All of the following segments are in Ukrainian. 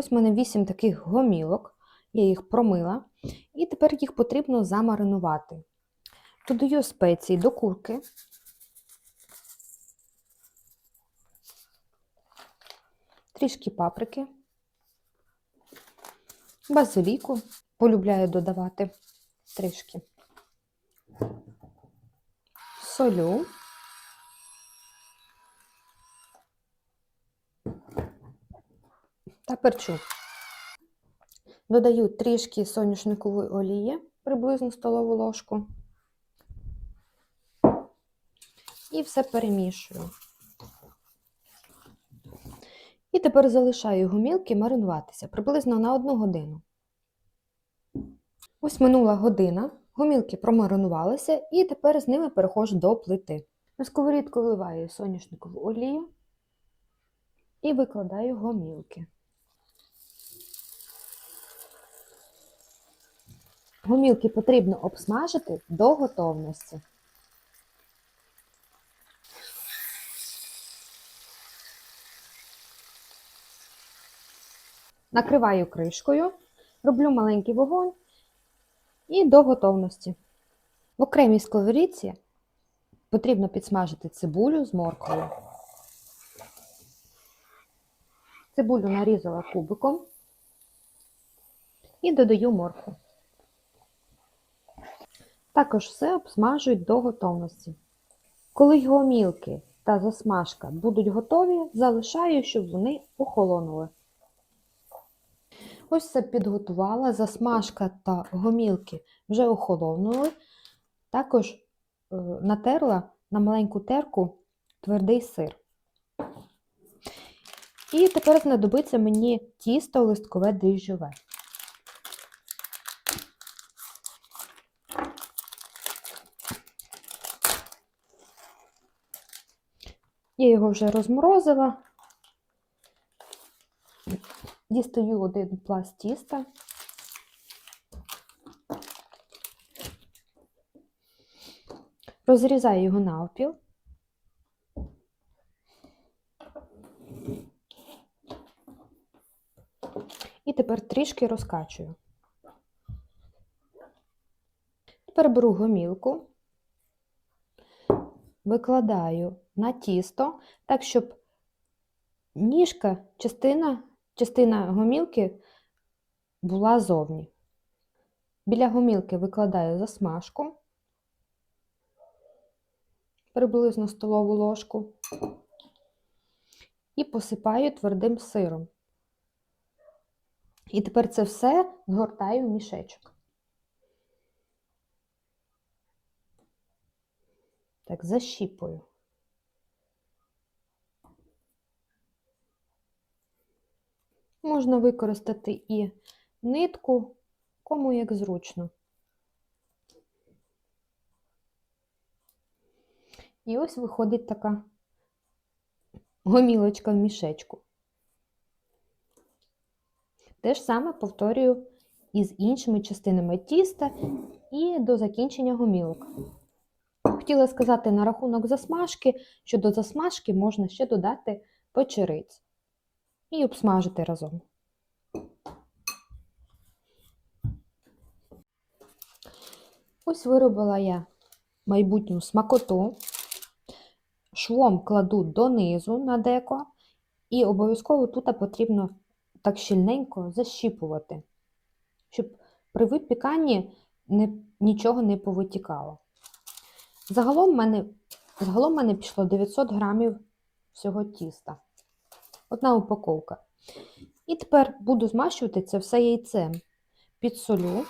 Ось в мене 8 таких гомілок, я їх промила, і тепер їх потрібно замаринувати. Додаю спеції до курки. Трішки паприки, базиліку, полюбляю додавати трішки, солю. Та перчу. Додаю трішки соняшникової олії, приблизно столову ложку. І все перемішую. І тепер залишаю гумілки маринуватися приблизно на 1 годину. Ось минула година, гумілки промаринувалися, і тепер з ними переходжу до плити. На сковорідку вливаю соняшникову олію і викладаю гомілки. Гумілки потрібно обсмажити до готовності. Накриваю кришкою, роблю маленький вогонь і до готовності. В окремій сковорідці потрібно підсмажити цибулю з морквою. Цибулю нарізала кубиком і додаю моркву. Також все обсмажують до готовності. Коли гомілки та засмажка будуть готові, залишаю, щоб вони охолонули. Ось все підготувала, засмажка та гомілки вже охолонули. Також е, натерла на маленьку терку твердий сир. І тепер знадобиться мені тісто листкове дріжджове. Я його вже розморозила. Дістаю один пласт тіста. Розрізаю його навпіл. І тепер трішки розкачую. Тепер беру гомілку, викладаю на тісто, так, щоб ніжка, частина, частина гомілки була зовні. Біля гомілки викладаю засмажку, приблизно столову ложку, і посипаю твердим сиром. І тепер це все згортаю в мішечок. Так, защіпую. Можна використати і нитку, кому як зручно. І ось виходить така гомілочка в мішечку. Те ж саме повторюю із іншими частинами тіста і до закінчення гомілок. Хотіла сказати на рахунок засмажки, що до засмажки можна ще додати печериць і обсмажити разом. Ось виробила я майбутню смакоту, швом кладу донизу на деко, і обов'язково тут потрібно так щільненько защіпувати, щоб при випіканні нічого не повитікало. Загалом в мене, загалом в мене пішло 900 грамів всього тіста. Одна упаковка. І тепер буду змащувати це все яйцем. Підсолю.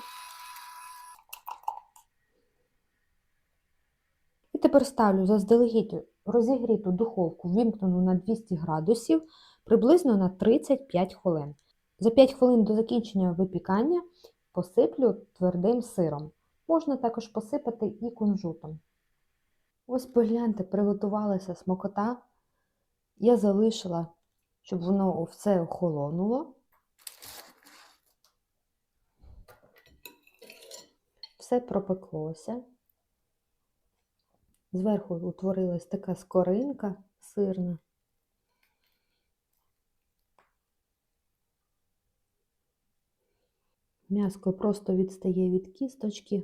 І тепер ставлю заздалегідь розігріту духовку, вімкнену на 200 градусів, приблизно на 35 хвилин. За 5 хвилин до закінчення випікання посиплю твердим сиром. Можна також посипати і кунжутом. Ось погляньте, приготувалася смокота. Я залишила, щоб воно все охолонуло. Все пропеклося. Зверху утворилась така скоринка сирна. М'яско просто відстає від кісточки.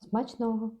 Смачного!